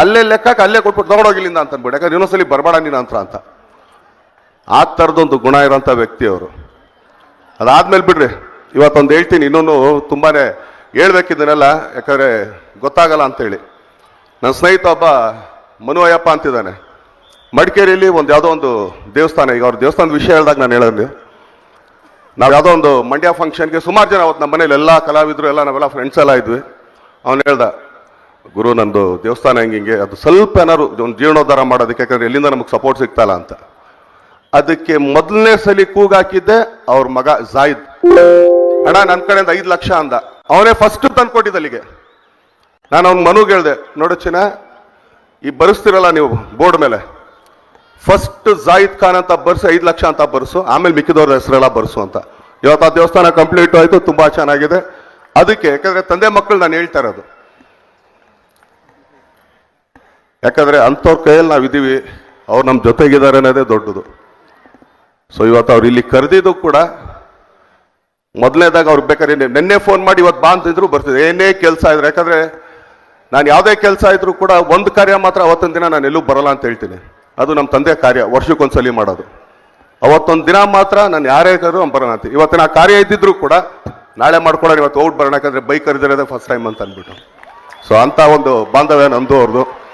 ಅಲ್ಲಿ ಲೆಕ್ಕಕ್ಕೆ ಅಲ್ಲೇ ಕೊಟ್ಬಿಟ್ಟು ತಗೊಂಡೋಗಿಲ್ಲಿಂದ ಅಂತ ಅನ್ಬಿಟ್ಟು ಯಾಕಂದ್ರೆ ಇನ್ನೊಂದ್ಸಲಿ ಬರಬೇಡ ನೀನು ಅಂತ ಅಂತ. ಆ ಥರದೊಂದು ಗುಣ ಇರೋಂಥ ವ್ಯಕ್ತಿ ಅವರು. ಅದಾದ್ಮೇಲೆ ಬಿಡ್ರಿ, ಇವತ್ತೊಂದು ಹೇಳ್ತೀನಿ. ಇನ್ನೊಂದು ತುಂಬಾನೇ ಹೇಳ್ಬೇಕಿದ್ದನೆಲ್ಲ ಯಾಕಂದ್ರೆ ಗೊತ್ತಾಗಲ್ಲ ಅಂತೇಳಿ. ನನ್ನ ಸ್ನೇಹಿತ ಒಬ್ಬ ಮನು ಅಯ್ಯಪ್ಪ ಅಂತಿದ್ದಾನೆ. ಮಡಿಕೇರಿಯಲ್ಲಿ ಒಂದು ಯಾವುದೋ ಒಂದು ದೇವಸ್ಥಾನ, ಈಗ ಅವ್ರ ದೇವಸ್ಥಾನದ ವಿಷಯ ಹೇಳಿದಾಗ ನಾನು ಹೇಳೋದು. ನಾವು ಯಾವುದೋ ಒಂದು ಮಂಡ್ಯ ಫಂಕ್ಷನ್ಗೆ ಸುಮಾರು ಜನ ಅವತ್ತು ನಮ್ಮ ಮನೇಲಿ ಎಲ್ಲ ಕಲಾವಿದರು, ಎಲ್ಲ ನಾವೆಲ್ಲ ಫ್ರೆಂಡ್ಸ್ ಎಲ್ಲ ಇದ್ವಿ. ಅವನು ಹೇಳ್ದ ಗುರು ನಂದು ದೇವಸ್ಥಾನ ಹೆಂಗೆ ಹಿಂಗೆ, ಅದು ಸ್ವಲ್ಪ ಏನಾದ್ರು ಒಂದು ಜೀರ್ಣೋದ್ಧಾರ ಮಾಡೋದಕ್ಕೆ, ಯಾಕಂದ್ರೆ ಎಲ್ಲಿಂದ ನಮಗೆ ಸಪೋರ್ಟ್ ಸಿಗ್ತಾಯಿಲ್ಲ ಅಂತ. ಅದಕ್ಕೆ ಮೊದಲನೇ ಸಲಿ ಕೂಗಾಕಿದ್ದೆ ಅವ್ರ ಮಗ ಜಾಯಿದ್. ಅಣ್ಣ ನನ್ನ ಕಡೆಯಿಂದ ಐದು ಲಕ್ಷ ಅಂದ. ಅವನೇ ಫಸ್ಟ್ ತಂದ್ಕೊಟ್ಟಿದ್ದ ಅಲ್ಲಿಗೆ. ನಾನು ಅವ್ನ ಮನುಗೆ ಹೇಳ್ದೆ, ನೋಡು ಚಿನ್ನ, ಈ ಬರೆಸ್ತಿರಲ್ಲ ನೀವು ಬೋರ್ಡ್ ಮೇಲೆ. ಫಸ್ಟ್ ಜಾಯಿದ್ ಖಾನ್ ಅಂತ ಬರ್ಸು, ಐದು ಲಕ್ಷ ಅಂತ ಬರ್ಸು, ಆಮೇಲೆ ಮಿಕ್ಕಿದವ್ರ ಹೆಸರೆಲ್ಲ ಬರ್ಸು ಅಂತ. ಇವತ್ತು ಆ ದೇವಸ್ಥಾನ ಕಂಪ್ಲೀಟ್ ಆಯ್ತು, ತುಂಬಾ ಚೆನ್ನಾಗಿದೆ. ಅದಕ್ಕೆ, ಯಾಕಂದ್ರೆ ತಂದೆ ಮಕ್ಕಳು ನಾನು ಹೇಳ್ತಾ ಇರೋದು. ಯಾಕಂದ್ರೆ ಅಂಥವ್ರ ಕೈಯಲ್ಲಿ ನಾವು ಇದೀವಿ ಅವ್ರು ನಮ್ಮ ಜೊತೆಗಿದ್ದಾರೆ ಅನ್ನೋದೇ ದೊಡ್ಡದು. ಸೊ ಇವತ್ತು ಅವ್ರು ಇಲ್ಲಿ ಕರೆದಿದ್ದು ಕೂಡ ಮೊದಲನೇದಾಗ ಅವ್ರು ಬೇಕಾದ್ರೆ ನಿನ್ನೆ- ಫೋನ್ ಮಾಡಿ ಇವತ್ತು ಬಾ ಅಂತಿದ್ರು ಬರ್ತಿದ್ರು ಏನೇ ಕೆಲಸ ಇದ್ರು, ಯಾಕಂದ್ರೆ ನಾನು ಯಾವುದೇ ಕೆಲಸ ಇದ್ರು ಕೂಡ ಒಂದು ಕಾರ್ಯ ಮಾತ್ರ ಅವತ್ತೊಂದು ದಿನ ನಾನು ಎಲ್ಲೂ ಬರಲ್ಲ ಅಂತ ಹೇಳ್ತೀನಿ. ಅದು ನಮ್ಮ ತಂದೆ ಕಾರ್ಯ, ವರ್ಷಕ್ಕೊಂದ್ಸಲಿ ಮಾಡೋದು. ಅವತ್ತೊಂದು ದಿನ ಮಾತ್ರ ನಾನು ಯಾರೇ ಕರೆದ್ರು ಅವ್ನು ಬರೋಣ ಅಂತ. ಇವತ್ತಿನ ಆ ಕಾರ್ಯ ಇದ್ದಿದ್ರು ಕೂಡ ನಾಳೆ ಮಾಡ್ಕೊಳ್ಳೋಣ ಇವತ್ತು ಔಟ್ ಬರೋಣ, ಯಾಕಂದ್ರೆ ಬೈಕ್ ಕರೆದಿರೋದೇ ಫಸ್ಟ್ ಟೈಮ್ ಅಂತ ಅಂದ್ಬಿಟ್ಟು. ಸೊ ಅಂತ ಒಂದು ಬಾಂಧವ್ಯ ನಂದು ಅವ್ರದ್ದು